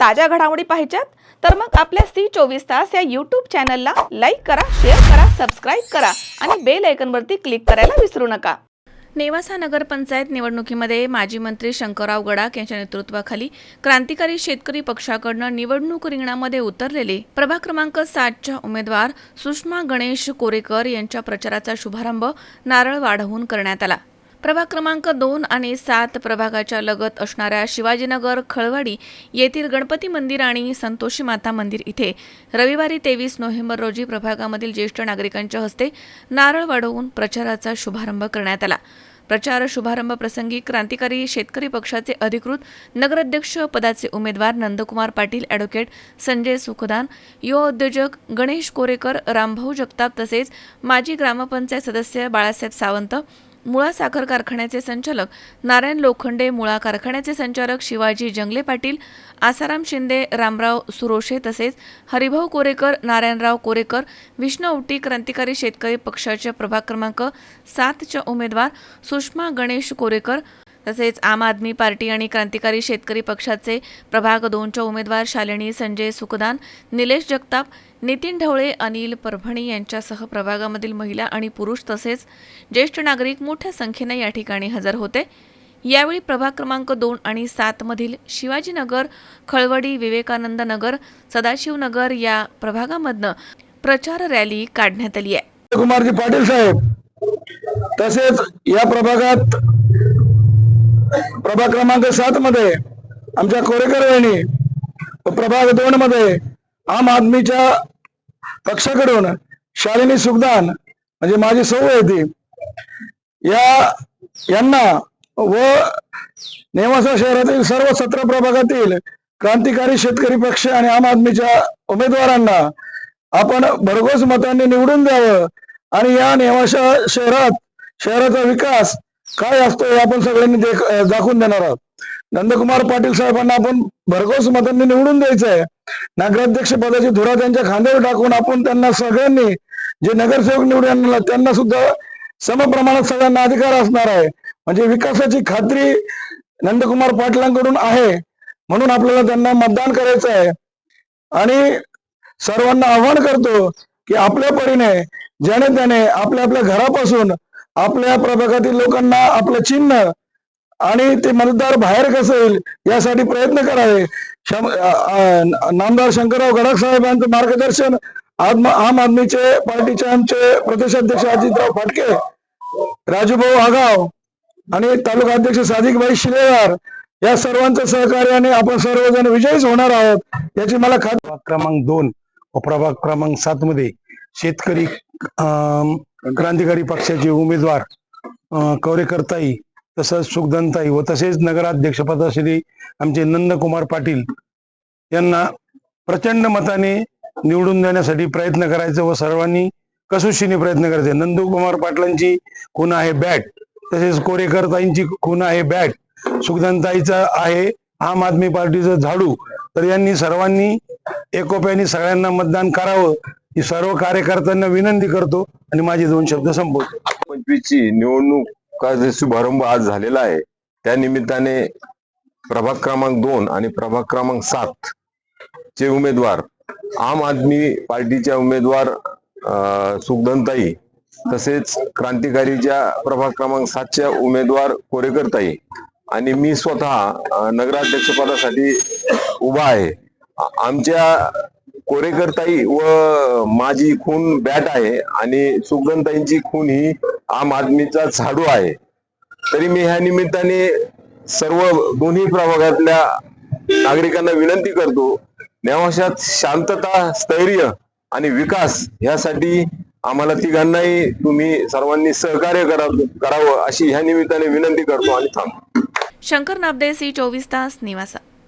ताज्या घडामोडी पाहिजेत तर मग आपल्या सी चोवीस तास या यूट्यूब चॅनलला लाईक करा शेअर करा सबस्क्राईब करा आणि बेल आयकनवरती क्लिक करायला विसरू नका. नेवासा नगरपंचायत निवडणुकीमध्ये माजी मंत्री शंकरराव गडाख यांच्या नेतृत्वाखाली क्रांतिकारी शेतकरी पक्षाकडनं निवडणूक रिंगणामध्ये उतरलेले प्रभाग क्रमांक सातच्या उमेदवार सुषमा गणेश कोरेकर यांच्या प्रचाराचा शुभारंभ नारळ वाढवून करण्यात आला. प्रभाग क्रमांक दोन आणि सात प्रभागाच्या लगत असणाऱ्या शिवाजीनगर खळवाडी येथील गणपती मंदिर आणि संतोषी माता मंदिर इथे रविवारी तेवीस नोव्हेंबर रोजी प्रभागामधील ज्येष्ठ नागरिकांच्या हस्ते नारळ वाढवून प्रचाराचा शुभारंभ करण्यात आला. प्रचार शुभारंभ प्रसंगी क्रांतिकारी शेतकरी पक्षाचे अधिकृत नगराध्यक्ष पदाचे उमेदवार नंदकुमार पाटील ॲडव्होकेट संजय सुखदान युवा उद्योजक गणेश कोरेकर रामभाऊ जगताप तसेच माजी ग्रामपंचायत सदस्य बाळासाहेब सावंत मुळा साखर कारखान्याचे संचालक नारायण लोखंडे मुळा कारखान्याचे संचालक शिवाजी जंगले पाटील आसाराम शिंदे रामराव सुरोशे तसेच हरिभाऊ कोरेकर नारायणराव कोरेकर विष्णू उटी क्रांतिकारी शेतकरी पक्षाच्या प्रभाग क्रमांक सातच्या उमेदवार सुषमा गणेश कोरेकर तसेच आम आदमी पार्टी आणि क्रांतिकारी शेतकरी पक्षाचे प्रभाग दोनच्या उमेदवार शालिनी संजय सुखदान निलेश जगताप नितीन ढवळे अनिल परभणी यांच्यासह प्रभागामधील महिला आणि पुरुष तसेच ज्येष्ठ नागरिक मोठ्या संख्येने या ठिकाणी हजर होते. यावेळी प्रभाग क्रमांक दोन आणि सातमधील शिवाजीनगर खळवडी विवेकानंद नगर सदाशिवनगर या प्रभागामधनं प्रचार रॅली काढण्यात आली आहे. कुमारजी पाटील साहेब तसेच या प्रभागात प्रभा क्रमांक सात मध्ये आमच्या कोरेकर वहिनी प्रभाग दोन मध्ये आम आदमीच्या पक्षाकडून शालिनी सुखदान म्हणजे माझी सौ होती या यांना व नेवासा शहरातील सर्व सतरा प्रभागातील क्रांतिकारी शेतकरी पक्ष आणि आम आदमीच्या उमेदवारांना आपण भरघोस मतांनी निवडून द्यावं आणि या नेवाशा शहरात शहराचा विकास काय असतो हे आपण सगळ्यांनी दाखवून देणार आहोत. नंदकुमार पाटील साहेबांना आपण भरघोस मतांनी निवडून द्यायचं आहे नगराध्यक्ष पदाची धुरा त्यांच्या खांद्यावर टाकून आपण त्यांना सगळ्यांनी जे नगरसेवक निवडून आणला त्यांना सुद्धा समप्रमाणात सगळ्यांना अधिकार असणार आहे. म्हणजे विकासाची खात्री नंदकुमार पाटलांकडून आहे म्हणून आपल्याला त्यांना मतदान करायचं आहे. आणि सर्वांना आव्हान करतो की आपल्या परीने ज्याने त्याने आपल्या आपल्या घरापासून आपल्या प्रभागातील लोकांना आपलं चिन्ह आणि ते मतदार बाहेर कसं येईल यासाठी प्रयत्न करावे. नामदार शंकरराव गडाख साहेबांचं मार्गदर्शन आम आम आदमीचे पार्टीचे आमचे प्रदेशाध्यक्ष अजितराव फाटके राजूभाऊ आगाव आणि तालुका अध्यक्ष सादिकभाई शिलेवार या सर्वांच्या सहकार्याने आपण सर्वजण विजयीच होणार आहोत याची मला खात्री. क्रमांक दोन व प्रभाग क्रमांक सात मध्ये शेतकरी अं, क्रांतिकारी पक्षाचे उमेदवार कवरेकरताई तसंच सुखदनताई व तसेच नगराध्यक्ष श्री आमचे नंदकुमार पाटील यांना प्रचंड मताने निवडून देण्यासाठी प्रयत्न करायचं व सर्वांनी कसोशीने प्रयत्न करायचे. नंदकुमार पाटलांची खून आहे बॅट तसेच कोरेकरताईंची खून आहे बॅट सुखदनताईचं आहे आम आदमी पार्टीचं झाडू. तर यांनी सर्वांनी एकोप्याने सगळ्यांना मतदान करावं. ही सर्व कार्यकर्त्यांना विनंती करतो आणि माझे दोन शब्द संपवतो. पंचवीस ची निवडणुकाचा शुभारंभ आज झालेला आहे त्या निमित्ताने प्रभाग क्रमांक दोन आणि प्रभाग क्रमांक सात चे उमेदवार आम आदमी पार्टीच्या उमेदवार अं, सुखदनताई तसेच क्रांतिकारीच्या प्रभाग क्रमांक सातच्या उमेदवार कोरेकरताई आणि मी स्वतः नगराध्यक्षपदासाठी उभा आहे. आमच्या कोरेकरताई व माझी खून बॅट आहे आणि सुगंधताईंची खून ही आम आदमीचा झाडू आहे. तरी मी ह्या निमित्ताने सर्व दोन्ही प्रभागातल्या नागरिकांना विनंती करतो नेवाशात शांतता स्थैर्य आणि विकास यासाठी आम्हाला तिघांनाही तुम्ही सर्वांनी सहकार्य करा करावं अशी ह्या निमित्ताने विनंती करतो आणि थांब शंकर नाबदे सी चोवीस तास निवासा.